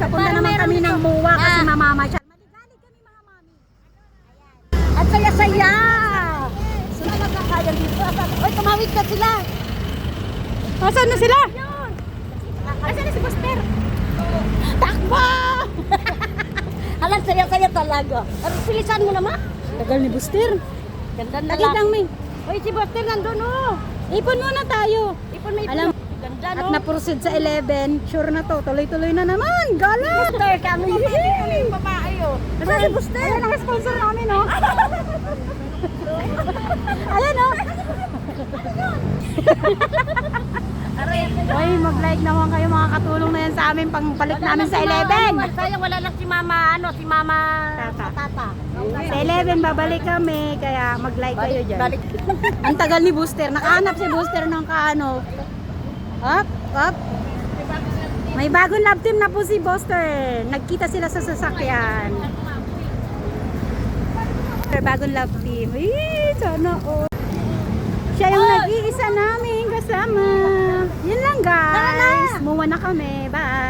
papunta naman kami ng. MUA kasi Ah. mamamasyal. Maligalig kami mga mami. At saya-saya. Sila magkakaya dito. Oy, tumawid ka sila. Asan na sila? Asan na si Buster? Takbo! Alam, saya-saya talaga. Ang pilisan mo naman. Tagal ni Buster. Ganda na Lagi lang, May. Uy, si Buster nandun, oh. Ipon muna tayo. Ipon may Alam- Ganda, At no? na-proceed sa 11. Sure na to. Tuloy-tuloy na naman. Gala! Buster kami. Kami yung babae, oh. Asan si Buster? Ayan ang sponsor namin, no? Ayan, no? Uy, mag-like naman kayo mga katulong na yan sa amin pang palit namin sa 11. Sayang wala lang si Mama, ano, si Mama Tata. Tata. Sa 11, babalik kami. Kaya mag-like kayo dyan. Balik. Ang tagal ni Booster. Nakahanap si Booster ng kaano. Up, up. May bagong love team na po si Booster. Nagkita sila sa sasakyan. May bagong love team. Eh, sana oh. Siya yung nag-iisa namin kasama. Yun lang guys. Muwa na kami. Bye.